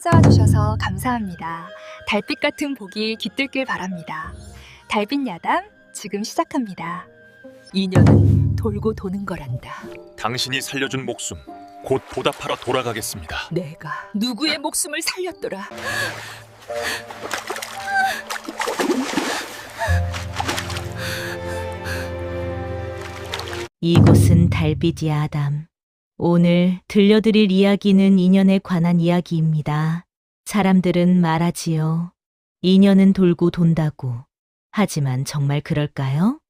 찾아와 주셔서 감사합니다. 달빛 같은 복이 깃들길 바랍니다. 달빛 야담 지금 시작합니다. 인연은 돌고 도는 거란다. 당신이 살려준 목숨 곧 보답하러 돌아가겠습니다. 내가 누구의 목숨을 살렸더라. 이곳은 달빛이 아담. 오늘 들려드릴 이야기는 인연에 관한 이야기입니다. 사람들은 말하지요. 인연은 돌고 돈다고. 하지만 정말 그럴까요?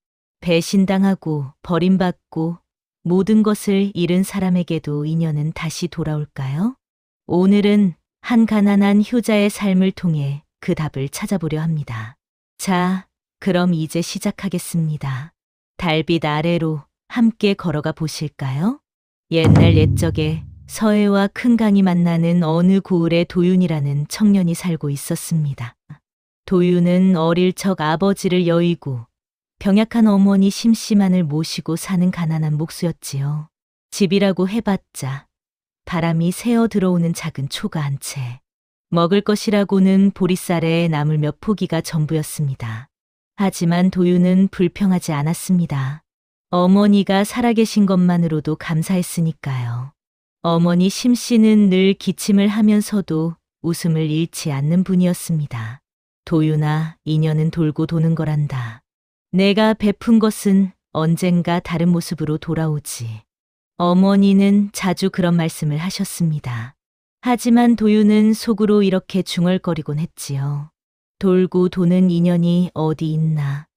배신당하고 버림받고 모든 것을 잃은 사람에게도 인연은 다시 돌아올까요? 오늘은 한 가난한 효자의 삶을 통해 그 답을 찾아보려 합니다. 자, 그럼 이제 시작하겠습니다. 달빛 아래로 함께 걸어가 보실까요? 옛날 옛적에 서해와 큰 강이 만나는 어느 고을에 도윤이라는 청년이 살고 있었습니다. 도윤은 어릴 적 아버지를 여의고 병약한 어머니 심씨만을 모시고 사는 가난한 목수였지요. 집이라고 해봤자 바람이 새어 들어오는 작은 초가 한 채. 먹을 것이라고는 보리쌀에 나물 몇 포기가 전부였습니다. 하지만 도윤은 불평하지 않았습니다. 어머니가 살아계신 것만으로도 감사했으니까요. 어머니 심 씨는 늘 기침을 하면서도 웃음을 잃지 않는 분이었습니다. 도윤아, 인연은 돌고 도는 거란다. 내가 베푼 것은 언젠가 다른 모습으로 돌아오지. 어머니는 자주 그런 말씀을 하셨습니다. 하지만 도윤은 속으로 이렇게 중얼거리곤 했지요. 돌고 도는 인연이 어디 있나.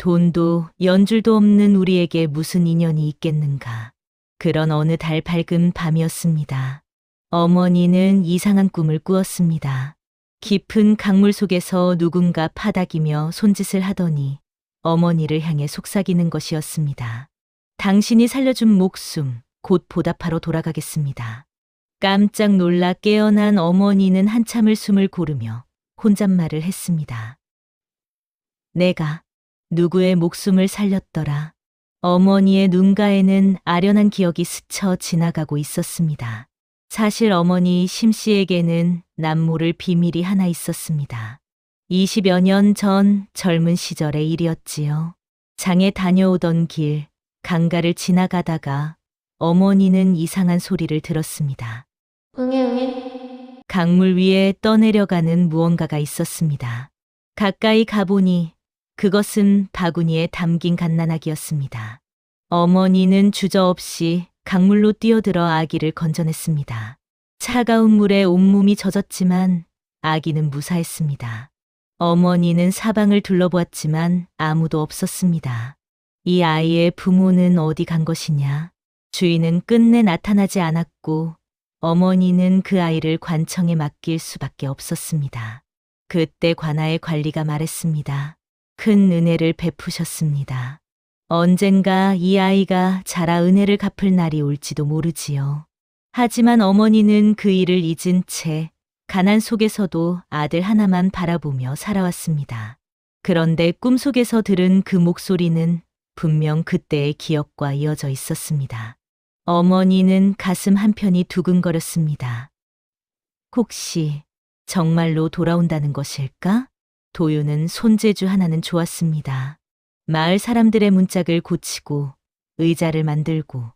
돈도 연줄도 없는 우리에게 무슨 인연이 있겠는가. 그런 어느 달 밝은 밤이었습니다. 어머니는 이상한 꿈을 꾸었습니다. 깊은 강물 속에서 누군가 파닥이며 손짓을 하더니 어머니를 향해 속삭이는 것이었습니다. 당신이 살려준 목숨, 곧 보답하러 돌아가겠습니다. 깜짝 놀라 깨어난 어머니는 한참을 숨을 고르며 혼잣말을 했습니다. 내가 누구의 목숨을 살렸더라. 어머니의 눈가에는 아련한 기억이 스쳐 지나가고 있었습니다. 사실 어머니 심 씨에게는 남모를 비밀이 하나 있었습니다. 20여 년 전 젊은 시절의 일이었지요. 장에 다녀오던 길, 강가를 지나가다가 어머니는 이상한 소리를 들었습니다. 응애 응애 강물 위에 떠내려가는 무언가가 있었습니다. 가까이 가보니 그것은 바구니에 담긴 갓난아기였습니다. 어머니는 주저없이 강물로 뛰어들어 아기를 건져냈습니다. 차가운 물에 온몸이 젖었지만 아기는 무사했습니다. 어머니는 사방을 둘러보았지만 아무도 없었습니다. 이 아이의 부모는 어디 간 것이냐? 주인은 끝내 나타나지 않았고 어머니는 그 아이를 관청에 맡길 수밖에 없었습니다. 그때 관아의 관리가 말했습니다. 큰 은혜를 베푸셨습니다. 언젠가 이 아이가 자라 은혜를 갚을 날이 올지도 모르지요. 하지만 어머니는 그 일을 잊은 채 가난 속에서도 아들 하나만 바라보며 살아왔습니다. 그런데 꿈속에서 들은 그 목소리는 분명 그때의 기억과 이어져 있었습니다. 어머니는 가슴 한편이 두근거렸습니다. 혹시 정말로 돌아온다는 것일까? 도유는 손재주 하나는 좋았습니다. 마을 사람들의 문짝을 고치고 의자를 만들고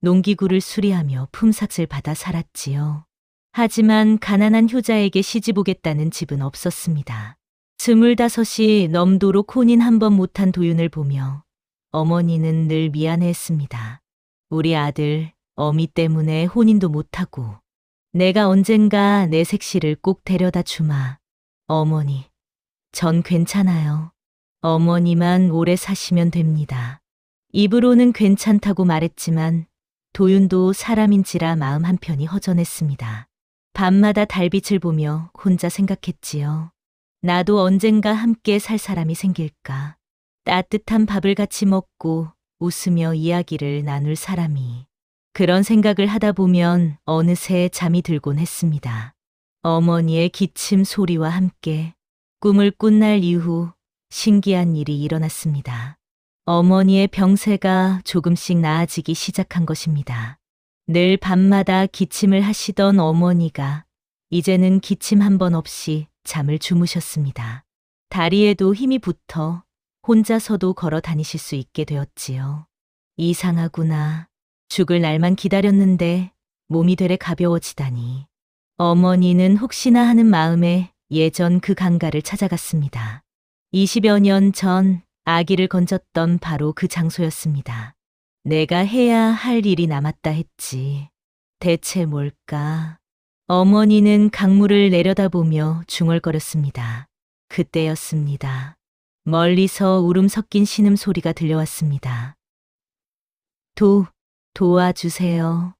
농기구를 수리하며 품삯을 받아 살았지요. 하지만 가난한 효자에게 시집 오겠다는 집은 없었습니다. 스물다섯이 넘도록 혼인 한 번 못한 도윤을 보며 어머니는 늘 미안해했습니다. 우리 아들 어미 때문에 혼인도 못하고 내가 언젠가 내 색시를 꼭 데려다 주마. 어머니, 전 괜찮아요. 어머니만 오래 사시면 됩니다. 입으로는 괜찮다고 말했지만 도윤도 사람인지라 마음 한편이 허전했습니다. 밤마다 달빛을 보며 혼자 생각했지요. 나도 언젠가 함께 살 사람이 생길까. 따뜻한 밥을 같이 먹고 웃으며 이야기를 나눌 사람이. 그런 생각을 하다 보면 어느새 잠이 들곤 했습니다. 어머니의 기침 소리와 함께 꿈을 꾼 날 이후 신기한 일이 일어났습니다. 어머니의 병세가 조금씩 나아지기 시작한 것입니다. 늘 밤마다 기침을 하시던 어머니가 이제는 기침 한 번 없이 잠을 주무셨습니다. 다리에도 힘이 붙어 혼자서도 걸어 다니실 수 있게 되었지요. 이상하구나. 죽을 날만 기다렸는데 몸이 되레 가벼워지다니. 어머니는 혹시나 하는 마음에 예전 그 강가를 찾아갔습니다. 20여 년 전 아기를 건졌던 바로 그 장소였습니다. 내가 해야 할 일이 남았다 했지. 대체 뭘까? 어머니는 강물을 내려다보며 중얼거렸습니다. 그때였습니다. 멀리서 울음 섞인 신음 소리가 들려왔습니다. 도, 도와주세요.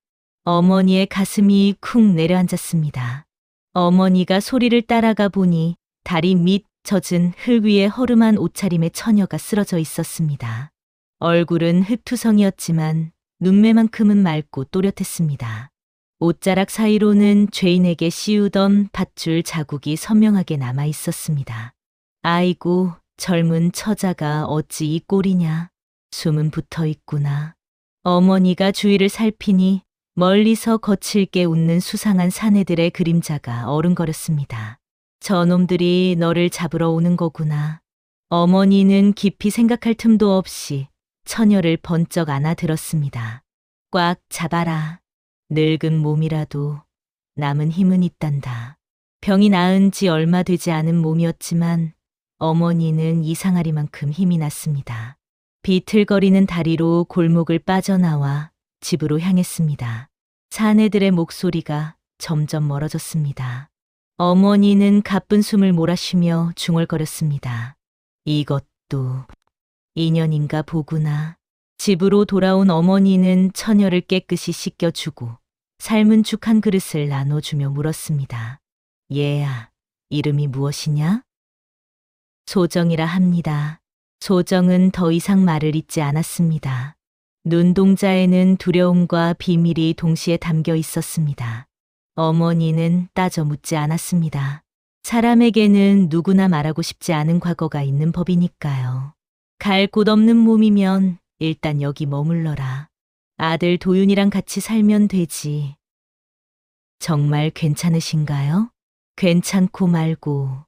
어머니의 가슴이 쿵 내려앉았습니다. 어머니가 소리를 따라가 보니 다리 밑 젖은 흙 위에 허름한 옷차림의 처녀가 쓰러져 있었습니다. 얼굴은 흙투성이었지만 눈매만큼은 맑고 또렷했습니다. 옷자락 사이로는 죄인에게 씌우던 밧줄 자국이 선명하게 남아 있었습니다. 아이고, 젊은 처자가 어찌 이 꼴이냐. 숨은 붙어 있구나. 어머니가 주위를 살피니 멀리서 거칠게 웃는 수상한 사내들의 그림자가 어른거렸습니다. 저놈들이 너를 잡으러 오는 거구나. 어머니는 깊이 생각할 틈도 없이 처녀를 번쩍 안아들었습니다. 꽉 잡아라. 늙은 몸이라도 남은 힘은 있단다. 병이 나은 지 얼마 되지 않은 몸이었지만 어머니는 이상하리만큼 힘이 났습니다. 비틀거리는 다리로 골목을 빠져나와 집으로 향했습니다. 사내들의 목소리가 점점 멀어졌습니다. 어머니는 가쁜 숨을 몰아쉬며 중얼거렸습니다. 이것도 인연인가 보구나. 집으로 돌아온 어머니는 처녀를 깨끗이 씻겨주고 삶은 죽 한 그릇을 나눠주며 물었습니다. 얘야, 이름이 무엇이냐? 소정이라 합니다. 소정은 더 이상 말을 잇지 않았습니다. 눈동자에는 두려움과 비밀이 동시에 담겨 있었습니다. 어머니는 따져 묻지 않았습니다. 사람에게는 누구나 말하고 싶지 않은 과거가 있는 법이니까요. 갈 곳 없는 몸이면 일단 여기 머물러라. 아들 도윤이랑 같이 살면 되지. 정말 괜찮으신가요? 괜찮고 말고.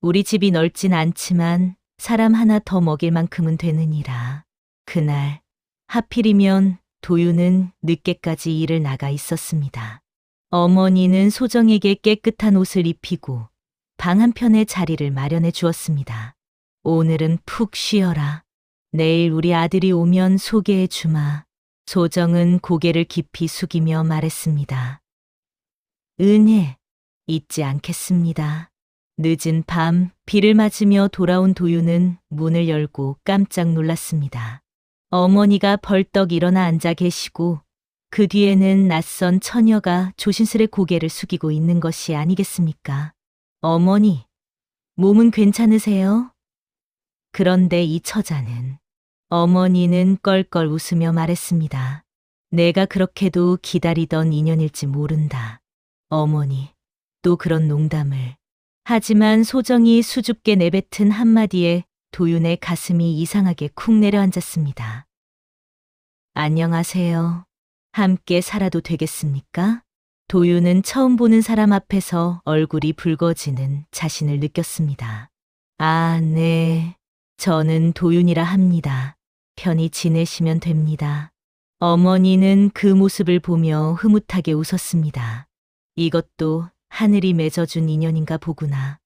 우리 집이 넓진 않지만 사람 하나 더 먹일 만큼은 되느니라. 그날 하필이면 도윤은 늦게까지 일을 나가 있었습니다. 어머니는 소정에게 깨끗한 옷을 입히고 방 한편에 자리를 마련해 주었습니다. 오늘은 푹 쉬어라. 내일 우리 아들이 오면 소개해 주마. 소정은 고개를 깊이 숙이며 말했습니다. 은혜, 잊지 않겠습니다. 늦은 밤 비를 맞으며 돌아온 도윤은 문을 열고 깜짝 놀랐습니다. 어머니가 벌떡 일어나 앉아 계시고 그 뒤에는 낯선 처녀가 조심스레 고개를 숙이고 있는 것이 아니겠습니까? 어머니, 몸은 괜찮으세요? 그런데 이 처자는 어머니는 껄껄 웃으며 말했습니다. 내가 그렇게도 기다리던 인연일지 모른다. 어머니, 또 그런 농담을. 하지만 소정이 수줍게 내뱉은 한마디에 도윤의 가슴이 이상하게 쿵 내려앉았습니다. 안녕하세요. 함께 살아도 되겠습니까? 도윤은 처음 보는 사람 앞에서 얼굴이 붉어지는 자신을 느꼈습니다. 아, 네. 저는 도윤이라 합니다. 편히 지내시면 됩니다. 어머니는 그 모습을 보며 흐뭇하게 웃었습니다. 이것도 하늘이 맺어준 인연인가 보구나.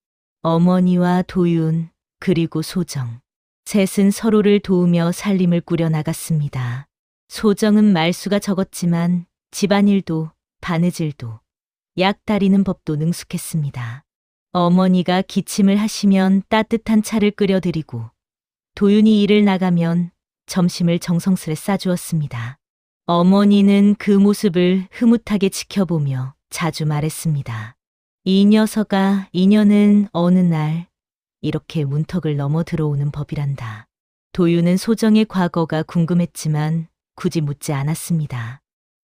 어머니와 도윤, 그리고 소정. 셋은 서로를 도우며 살림을 꾸려나갔습니다. 소정은 말수가 적었지만 집안일도 바느질도 약 다리는 법도 능숙했습니다. 어머니가 기침을 하시면 따뜻한 차를 끓여드리고 도윤이 일을 나가면 점심을 정성스레 싸주었습니다. 어머니는 그 모습을 흐뭇하게 지켜보며 자주 말했습니다. 이 녀석아, 이녀는 어느 날 이렇게 문턱을 넘어 들어오는 법이란다. 도윤은 소정의 과거가 궁금했지만 굳이 묻지 않았습니다.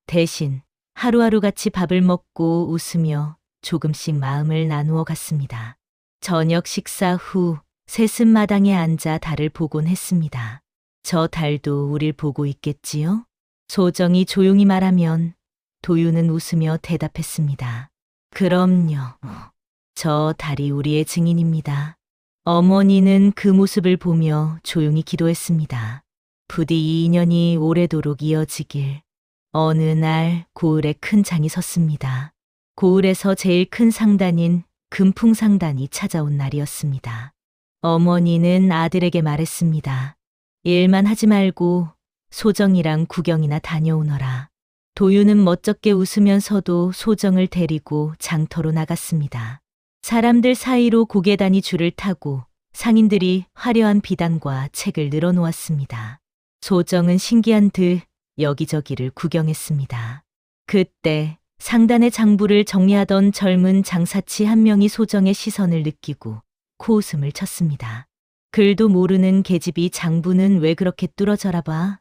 대신 하루하루 같이 밥을 먹고 웃으며 조금씩 마음을 나누어 갔습니다. 저녁 식사 후 셋은 마당에 앉아 달을 보곤 했습니다. 저 달도 우릴 보고 있겠지요? 소정이 조용히 말하면 도윤은 웃으며 대답했습니다. 그럼요. 저 달이 우리의 증인입니다. 어머니는 그 모습을 보며 조용히 기도했습니다. 부디 이 인연이 오래도록 이어지길. 어느 날 고을에 큰 장이 섰습니다. 고을에서 제일 큰 상단인 금풍상단이 찾아온 날이었습니다. 어머니는 아들에게 말했습니다. 일만 하지 말고 소정이랑 구경이나 다녀오너라. 도유는 멋쩍게 웃으면서도 소정을 데리고 장터로 나갔습니다. 사람들 사이로 고개단이 줄을 타고 상인들이 화려한 비단과 책을 늘어놓았습니다. 소정은 신기한 듯 여기저기를 구경했습니다. 그때 상단의 장부를 정리하던 젊은 장사치 한 명이 소정의 시선을 느끼고 코웃음을 쳤습니다. 글도 모르는 계집이 장부는 왜 그렇게 뚫어져라 봐?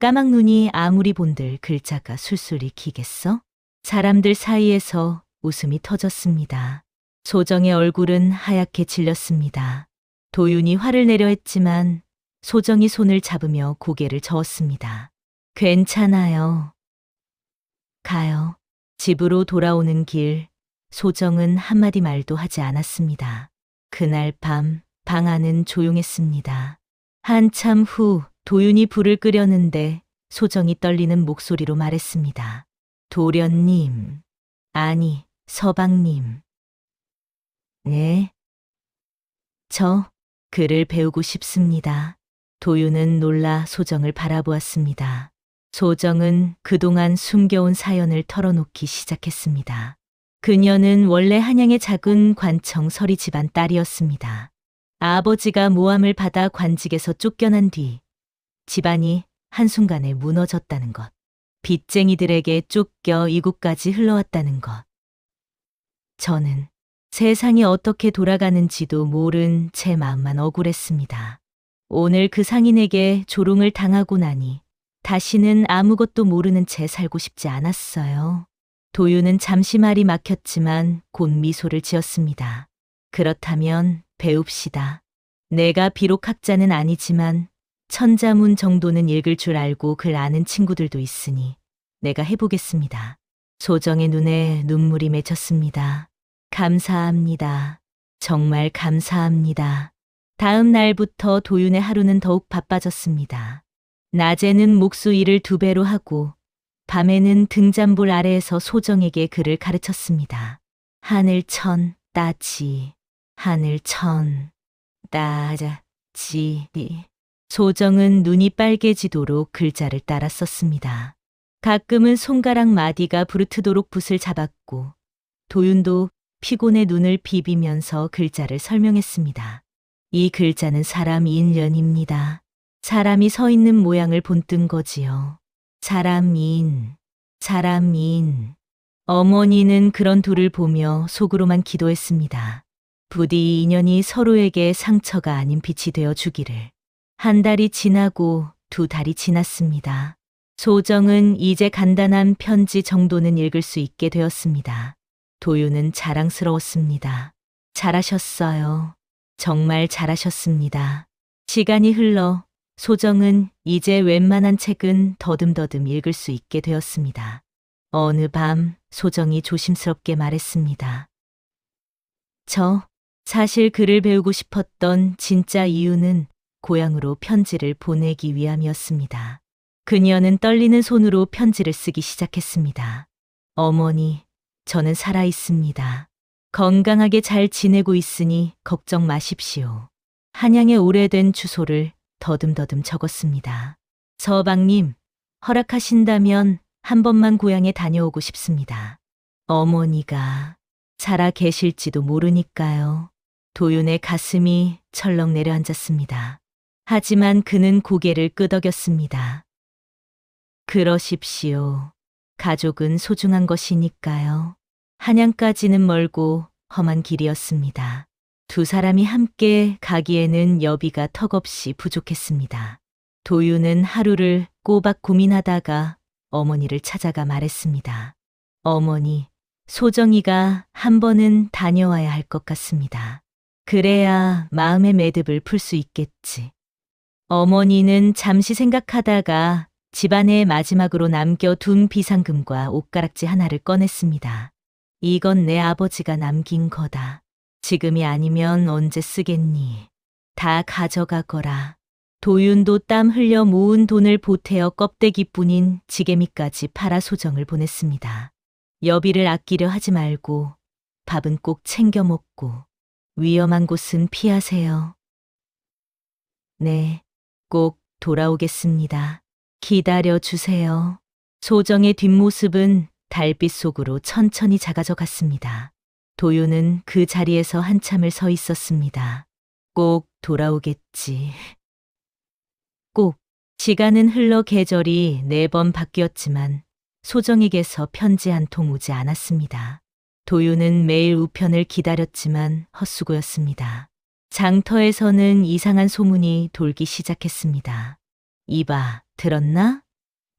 까막 눈이 아무리 본들 글자가 술술 익히겠어? 사람들 사이에서 웃음이 터졌습니다. 소정의 얼굴은 하얗게 질렸습니다. 도윤이 화를 내려 했지만 소정이 손을 잡으며 고개를 저었습니다. 괜찮아요. 가요. 집으로 돌아오는 길, 소정은 한마디 말도 하지 않았습니다. 그날 밤, 방 안은 조용했습니다. 한참 후 도윤이 불을 끄려는데 소정이 떨리는 목소리로 말했습니다. 도련님, 아니, 서방님. 네? 저 글을 배우고 싶습니다. 도윤은 놀라 소정을 바라보았습니다. 소정은 그동안 숨겨온 사연을 털어놓기 시작했습니다. 그녀는 원래 한양의 작은 관청 서리 집안 딸이었습니다. 아버지가 모함을 받아 관직에서 쫓겨난 뒤 집안이 한순간에 무너졌다는 것. 빚쟁이들에게 쫓겨 이곳까지 흘러왔다는 것. 저는 세상이 어떻게 돌아가는지도 모른 제 마음만 억울했습니다. 오늘 그 상인에게 조롱을 당하고 나니 다시는 아무것도 모르는 채 살고 싶지 않았어요. 도유는 잠시 말이 막혔지만 곧 미소를 지었습니다. 그렇다면 배웁시다. 내가 비록 학자는 아니지만 천자문 정도는 읽을 줄 알고 글 아는 친구들도 있으니 내가 해보겠습니다. 소정의 눈에 눈물이 맺혔습니다. 감사합니다. 정말 감사합니다. 다음 날부터 도윤의 하루는 더욱 바빠졌습니다. 낮에는 목수 일을 두 배로 하고 밤에는 등잔볼 아래에서 소정에게 글을 가르쳤습니다. 하늘천 따지 하늘천 따지 소정은 눈이 빨개지도록 글자를 따라 썼습니다. 가끔은 손가락 마디가 부르트도록 붓을 잡았고 도윤도 피곤해 눈을 비비면서 글자를 설명했습니다. 이 글자는 사람 인연입니다. 사람이 서 있는 모양을 본뜬 거지요. 사람인, 사람인. 어머니는 그런 둘을 보며 속으로만 기도했습니다. 부디 이 인연이 서로에게 상처가 아닌 빛이 되어 주기를. 한 달이 지나고 두 달이 지났습니다. 소정은 이제 간단한 편지 정도는 읽을 수 있게 되었습니다. 도유는 자랑스러웠습니다. 잘하셨어요. 정말 잘하셨습니다. 시간이 흘러 소정은 이제 웬만한 책은 더듬더듬 읽을 수 있게 되었습니다. 어느 밤 소정이 조심스럽게 말했습니다. 저 사실 글을 배우고 싶었던 진짜 이유는 고향으로 편지를 보내기 위함이었습니다. 그녀는 떨리는 손으로 편지를 쓰기 시작했습니다. 어머니, 저는 살아 있습니다. 건강하게 잘 지내고 있으니 걱정 마십시오. 한양의 오래된 주소를 더듬더듬 적었습니다. 서방님, 허락하신다면 한 번만 고향에 다녀오고 싶습니다. 어머니가 살아 계실지도 모르니까요. 도윤의 가슴이 철렁 내려앉았습니다. 하지만 그는 고개를 끄덕였습니다. 그러십시오. 가족은 소중한 것이니까요. 한양까지는 멀고 험한 길이었습니다. 두 사람이 함께 가기에는 여비가 턱없이 부족했습니다. 도유는 하루를 꼬박 고민하다가 어머니를 찾아가 말했습니다. 어머니, 소정이가 한 번은 다녀와야 할 것 같습니다. 그래야 마음의 매듭을 풀 수 있겠지. 어머니는 잠시 생각하다가 집안에 마지막으로 남겨둔 비상금과 옷가락지 하나를 꺼냈습니다. 이건 내 아버지가 남긴 거다. 지금이 아니면 언제 쓰겠니? 다 가져가거라. 도윤도 땀 흘려 모은 돈을 보태어 껍데기뿐인 지게미까지 팔아 소정을 보냈습니다. 여비를 아끼려 하지 말고 밥은 꼭 챙겨 먹고 위험한 곳은 피하세요. 네, 꼭 돌아오겠습니다. 기다려 주세요. 소정의 뒷모습은 달빛 속으로 천천히 작아져 갔습니다. 도요는 그 자리에서 한참을 서 있었습니다. 꼭 돌아오겠지. 꼭 시간은 흘러 계절이 네 번 바뀌었지만 소정에게서 편지 한 통 오지 않았습니다. 도요는 매일 우편을 기다렸지만 헛수고였습니다. 장터에서는 이상한 소문이 돌기 시작했습니다. 이봐, 들었나?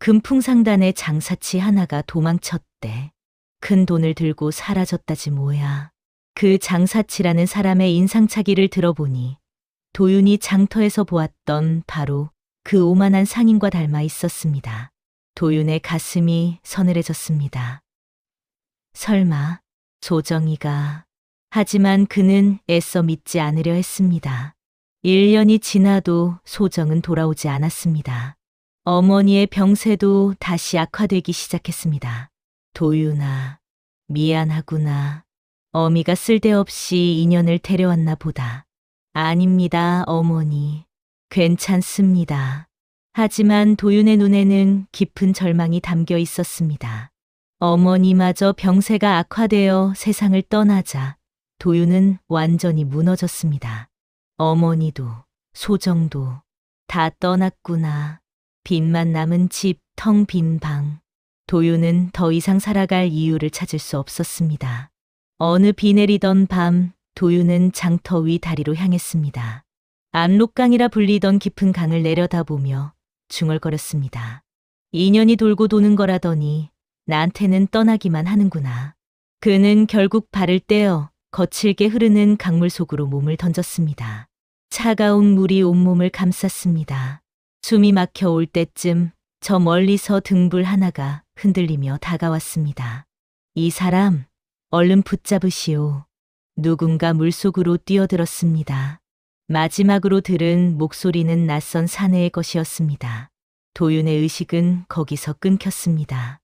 금풍상단의 장사치 하나가 도망쳤대. 큰 돈을 들고 사라졌다지 뭐야. 그 장사치라는 사람의 인상착의를 들어보니 도윤이 장터에서 보았던 바로 그 오만한 상인과 닮아 있었습니다. 도윤의 가슴이 서늘해졌습니다. 설마 소정이가 하지만 그는 애써 믿지 않으려 했습니다. 1년이 지나도 소정은 돌아오지 않았습니다. 어머니의 병세도 다시 악화되기 시작했습니다. 도윤아, 미안하구나. 어미가 쓸데없이 인연을 데려왔나 보다. 아닙니다, 어머니. 괜찮습니다. 하지만 도윤의 눈에는 깊은 절망이 담겨 있었습니다. 어머니마저 병세가 악화되어 세상을 떠나자 도윤은 완전히 무너졌습니다. 어머니도 소정도 다 떠났구나. 빈만 남은 집 텅 빈 방. 도윤은 더 이상 살아갈 이유를 찾을 수 없었습니다. 어느 비 내리던 밤 도윤은 장터 위 다리로 향했습니다. 압록강이라 불리던 깊은 강을 내려다보며 중얼거렸습니다. 인연이 돌고 도는 거라더니 나한테는 떠나기만 하는구나. 그는 결국 발을 떼어 거칠게 흐르는 강물 속으로 몸을 던졌습니다. 차가운 물이 온몸을 감쌌습니다. 숨이 막혀 올 때쯤 저 멀리서 등불 하나가 흔들리며 다가왔습니다. 이 사람, 얼른 붙잡으시오. 누군가 물속으로 뛰어들었습니다. 마지막으로 들은 목소리는 낯선 사내의 것이었습니다. 도윤의 의식은 거기서 끊겼습니다.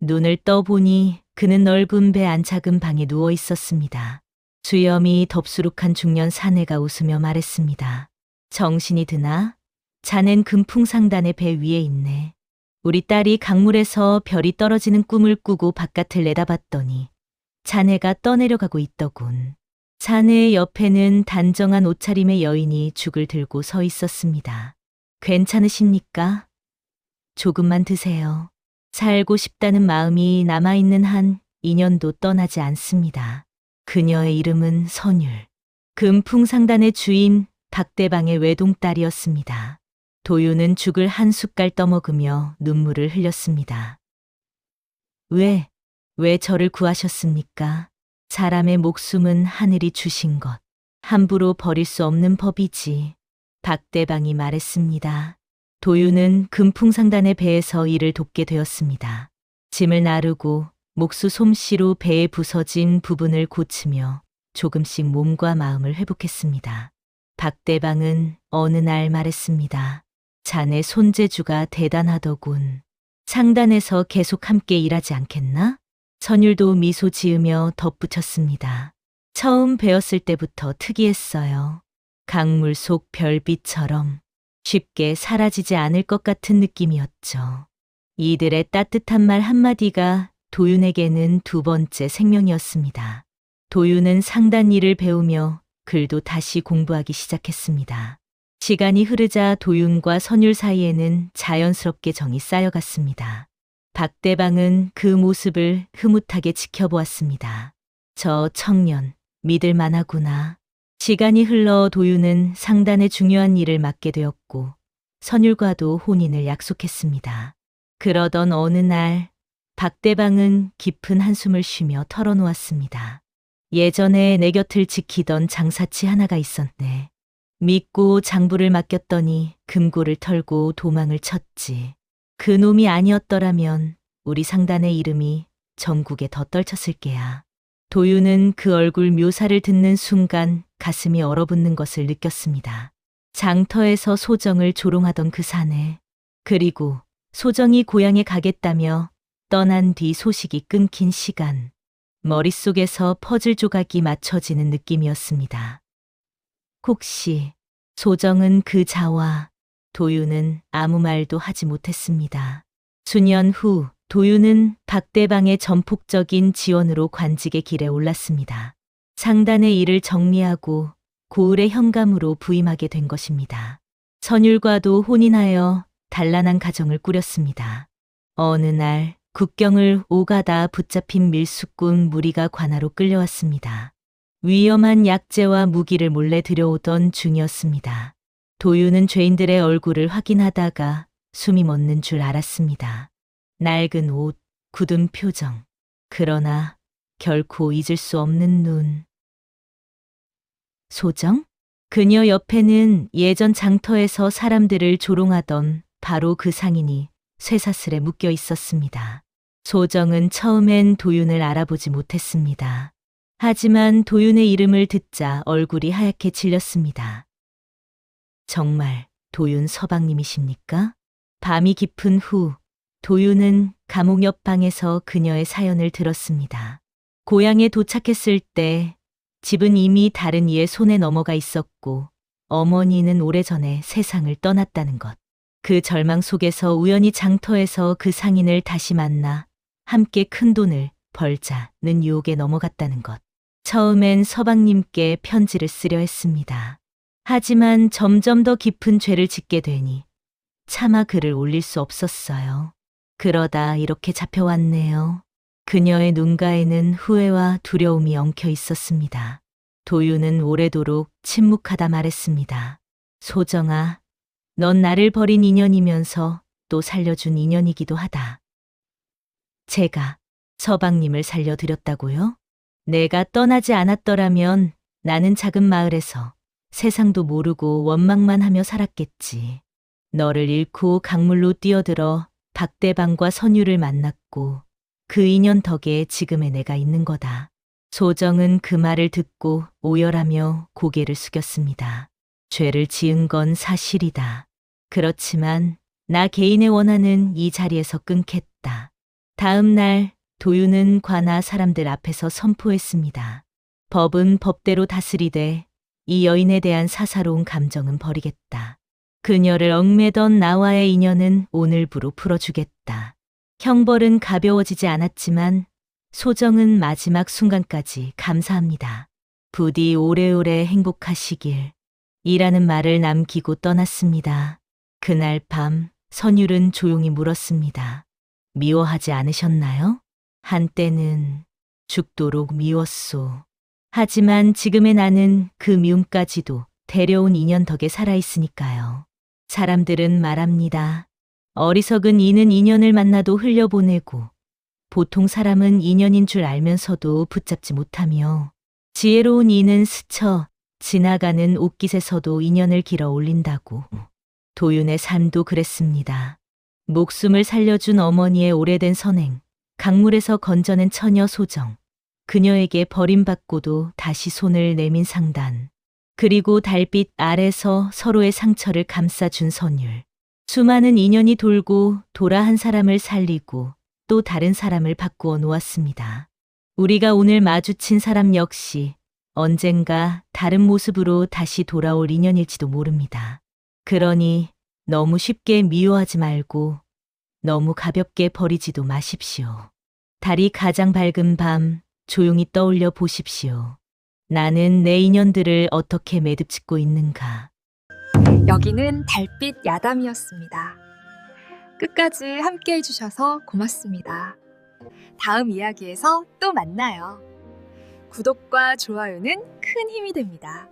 눈을 떠보니 그는 넓은 배 안착은 방에 누워 있었습니다. 주염이 덥수룩한 중년 사내가 웃으며 말했습니다. 정신이 드나? 자넨 금풍상단의 배 위에 있네. 우리 딸이 강물에서 별이 떨어지는 꿈을 꾸고 바깥을 내다봤더니 자네가 떠내려가고 있더군. 자네의 옆에는 단정한 옷차림의 여인이 죽을 들고 서 있었습니다. 괜찮으십니까? 조금만 드세요. 살고 싶다는 마음이 남아있는 한 인연도 떠나지 않습니다. 그녀의 이름은 선율. 금풍상단의 주인 박대방의 외동딸이었습니다. 도유는 죽을 한 숟갈 떠먹으며 눈물을 흘렸습니다. 왜, 왜 저를 구하셨습니까? 사람의 목숨은 하늘이 주신 것. 함부로 버릴 수 없는 법이지. 박대방이 말했습니다. 도유는 금풍상단의 배에서 일을 돕게 되었습니다. 짐을 나르고 목수 솜씨로 배에 부서진 부분을 고치며 조금씩 몸과 마음을 회복했습니다. 박대방은 어느 날 말했습니다. 자네 손재주가 대단하더군. 상단에서 계속 함께 일하지 않겠나? 선율도 미소 지으며 덧붙였습니다. 처음 배웠을 때부터 특이했어요. 강물 속 별빛처럼 쉽게 사라지지 않을 것 같은 느낌이었죠. 이들의 따뜻한 말 한마디가 도윤에게는 두 번째 생명이었습니다. 도윤은 상단 일을 배우며 글도 다시 공부하기 시작했습니다. 시간이 흐르자 도윤과 선율 사이에는 자연스럽게 정이 쌓여갔습니다. 박대방은 그 모습을 흐뭇하게 지켜보았습니다. 저 청년, 믿을 만하구나. 시간이 흘러 도윤은 상단의 중요한 일을 맡게 되었고, 선율과도 혼인을 약속했습니다. 그러던 어느 날, 박대방은 깊은 한숨을 쉬며 털어놓았습니다. 예전에 내 곁을 지키던 장사치 하나가 있었네. 믿고 장부를 맡겼더니 금고를 털고 도망을 쳤지. 그 놈이 아니었더라면 우리 상단의 이름이 전국에 더 떨쳤을 게야. 도윤은 그 얼굴 묘사를 듣는 순간 가슴이 얼어붙는 것을 느꼈습니다. 장터에서 소정을 조롱하던 그 사내, 그리고 소정이 고향에 가겠다며 떠난 뒤 소식이 끊긴 시간, 머릿속에서 퍼즐 조각이 맞춰지는 느낌이었습니다. 혹시 소정은 그 자와 도윤은 아무 말도 하지 못했습니다. 수년 후 도윤은 박대방의 전폭적인 지원으로 관직의 길에 올랐습니다. 상단의 일을 정리하고 고을의 현감으로 부임하게 된 것입니다. 선율과도 혼인하여 단란한 가정을 꾸렸습니다. 어느 날 국경을 오가다 붙잡힌 밀수꾼 무리가 관하로 끌려왔습니다. 위험한 약재와 무기를 몰래 들여오던 중이었습니다. 도유는 죄인들의 얼굴을 확인하다가 숨이 멎는 줄 알았습니다. 낡은 옷, 굳은 표정. 그러나 결코 잊을 수 없는 눈. 소정? 그녀 옆에는 예전 장터에서 사람들을 조롱하던 바로 그 상인이 쇠사슬에 묶여 있었습니다. 소정은 처음엔 도윤을 알아보지 못했습니다. 하지만 도윤의 이름을 듣자 얼굴이 하얗게 질렸습니다. 정말 도윤 서방님이십니까? 밤이 깊은 후 도윤은 감옥 옆 방에서 그녀의 사연을 들었습니다. 고향에 도착했을 때 집은 이미 다른 이의 손에 넘어가 있었고 어머니는 오래전에 세상을 떠났다는 것. 그 절망 속에서 우연히 장터에서 그 상인을 다시 만나 함께 큰 돈을 벌자는 유혹에 넘어갔다는 것. 처음엔 서방님께 편지를 쓰려 했습니다. 하지만 점점 더 깊은 죄를 짓게 되니 차마 글을 올릴 수 없었어요. 그러다 이렇게 잡혀왔네요. 그녀의 눈가에는 후회와 두려움이 엉켜 있었습니다. 도유는 오래도록 침묵하다 말했습니다. 소정아, 넌 나를 버린 인연이면서 또 살려준 인연이기도 하다. 제가 서방님을 살려드렸다고요? 내가 떠나지 않았더라면 나는 작은 마을에서 세상도 모르고 원망만 하며 살았겠지. 너를 잃고 강물로 뛰어들어 박대방과 선유를 만났고 그 인연 덕에 지금의 내가 있는 거다. 소정은 그 말을 듣고 오열하며 고개를 숙였습니다. 죄를 지은 건 사실이다. 그렇지만 나 개인의 원한은 이 자리에서 끊겠다. 다음 날 도유는 관아 사람들 앞에서 선포했습니다. 법은 법대로 다스리되 이 여인에 대한 사사로운 감정은 버리겠다. 그녀를 얽매던 나와의 인연은 오늘부로 풀어주겠다. 형벌은 가벼워지지 않았지만 소정은 마지막 순간까지 감사합니다. 부디 오래오래 행복하시길. 이라는 말을 남기고 떠났습니다. 그날 밤 선율은 조용히 물었습니다. 미워하지 않으셨나요? 한때는 죽도록 미웠소. 하지만 지금의 나는 그 미움까지도 데려온 인연 덕에 살아있으니까요. 사람들은 말합니다. 어리석은 이는 인연을 만나도 흘려보내고 보통 사람은 인연인 줄 알면서도 붙잡지 못하며 지혜로운 이는 스쳐 지나가는 옷깃에서도 인연을 길어 올린다고. 도윤의 삶도 그랬습니다. 목숨을 살려준 어머니의 오래된 선행, 강물에서 건져낸 처녀 소정, 그녀에게 버림받고도 다시 손을 내민 상단, 그리고 달빛 아래서 서로의 상처를 감싸준 선율. 수많은 인연이 돌고 돌아 한 사람을 살리고 또 다른 사람을 바꾸어 놓았습니다. 우리가 오늘 마주친 사람 역시 언젠가 다른 모습으로 다시 돌아올 인연일지도 모릅니다. 그러니 너무 쉽게 미워하지 말고 너무 가볍게 버리지도 마십시오. 달이 가장 밝은 밤 조용히 떠올려 보십시오. 나는 내 인연들을 어떻게 매듭짓고 있는가. 여기는 달빛 야담이었습니다. 끝까지 함께 해주셔서 고맙습니다. 다음 이야기에서 또 만나요. 구독과 좋아요는 큰 힘이 됩니다.